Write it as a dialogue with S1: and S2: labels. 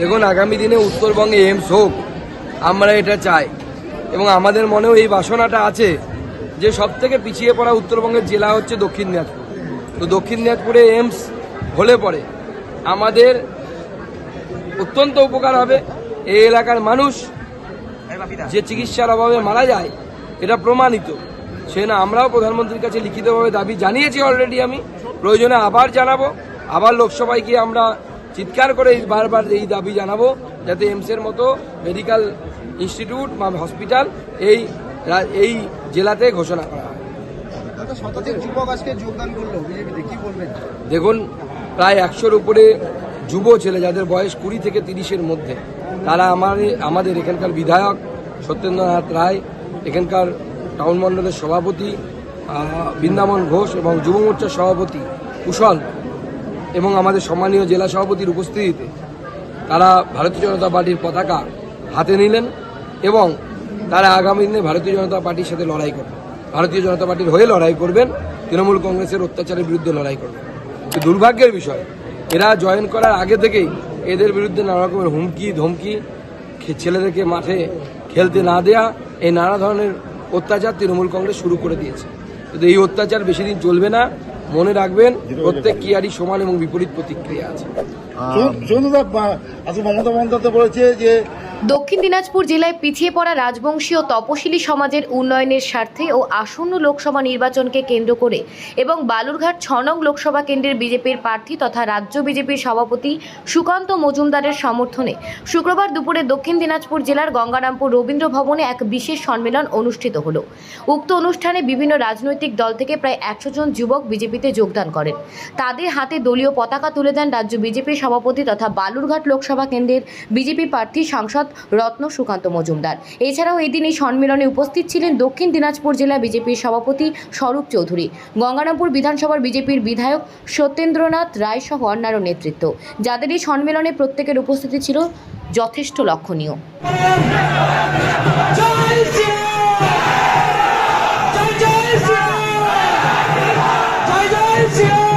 S1: দেখুন, আগামী দিনে উত্তরবঙ্গে এইমস হোক, আমরা এটা চাই। এবং আমাদের মনেও এই বাসনাটা আছে যে সব থেকে পিছিয়ে পড়া উত্তরবঙ্গের জেলা হচ্ছে দক্ষিণ দিনাজপুর। তো দক্ষিণ দিনাজপুরে এইমস হলে পরে আমাদের অত্যন্ত উপকার হবে। এই এলাকার মানুষ যে চিকিৎসার অভাবে মারা যায়, এটা প্রমাণিত। সে না, আমরাও প্রধানমন্ত্রীর কাছে লিখিতভাবে দাবি জানিয়েছি অলরেডি আমি। প্রয়োজনে আবার জানাব। আবার লোকসভায় গিয়ে আমরা চিৎকার করে বারবার এই দাবি জানাব যাতে এমসের মতো মেডিকেল ইনস্টিটিউট বা হসপিটাল এই এই জেলাতে ঘোষণা করা হয়। দেখুন প্রায় একশোর উপরে যুব ছেলে যাদের বয়স কুড়ি থেকে তিরিশের মধ্যে তারা আমার আমাদের এখানকার বিধায়ক সত্যেন্দ্রনাথ রায় এখানকার টাউন মণ্ডলের সভাপতি বৃন্দাবন ঘোষ এবং যুব মোর্চার সভাপতি কুশল এবং আমাদের সম্মানীয় জেলা সভাপতির উপস্থিতিতে তারা ভারতীয় জনতা পার্টির পতাকা হাতে নিলেন এবং তারা আগামী দিনে ভারতীয় জনতা পার্টির সাথে লড়াই করবেন। ভারতীয় জনতা পার্টির হয়ে লড়াই করবেন, তৃণমূল কংগ্রেসের অত্যাচারের বিরুদ্ধে লড়াই করবেন। দুর্ভাগ্যের বিষয়, এরা জয়েন করার আগে থেকেই এদের বিরুদ্ধে নানা রকমের হুমকি, ধমকি ছেলেদেরকে মাঠে খেলতে না দেয়া, এই নানা ধরনের অত্যাচার তৃণমূল কংগ্রেস শুরু করে দিয়েছে। কিন্তু এই অত্যাচার বেশি দিন চলবে না মনে রাখবেন প্রত্যেক কিয়ারই সমান এবং বিপরীত প্রতিক্রিয়া আছে।
S2: আজকে মমতা বন্দ্যোপাধ্যায় বলেছে যে
S3: দক্ষিণ দিনাজপুর জেলায় পিছিয়ে পড়া রাজবংশী ও তপশিলি সমাজের উন্নয়নের স্বার্থে ও আসন্ন লোকসভা নির্বাচনকে কেন্দ্র করে এবং বালুরঘাট ছ নং লোকসভা কেন্দ্রের বিজেপির প্রার্থী তথা রাজ্য বিজেপির সভাপতি সুকান্ত মজুমদারের সমর্থনে শুক্রবার দুপুরে দক্ষিণ দিনাজপুর জেলার গঙ্গারামপুর রবীন্দ্র ভবনে এক বিশেষ সম্মেলন অনুষ্ঠিত হলো। উক্ত অনুষ্ঠানে বিভিন্ন রাজনৈতিক দল থেকে প্রায় একশো জন যুবক বিজেপিতে যোগদান করেন। তাদের হাতে দলীয় পতাকা তুলে দেন রাজ্য বিজেপির সভাপতি তথা বালুরঘাট লোকসভা কেন্দ্রের বিজেপি প্রার্থী সাংসদ রত্ন সুকান্ত মজুমদার। এছাড়াও এই দিন এই সম্মেলনে উপস্থিত ছিলেন দক্ষিণ দিনাজপুর জেলা বিজেপির সভাপতি স্বরূপ চৌধুরী, গঙ্গারামপুর বিধানসভার বিজেপির বিধায়ক সত্যেন্দ্রনাথ রায় সহ অন্যান্য নেতৃত্ব। যাদের এই সম্মেলনে প্রত্যেকের উপস্থিতি ছিল যথেষ্ট লক্ষণীয়।
S4: canción.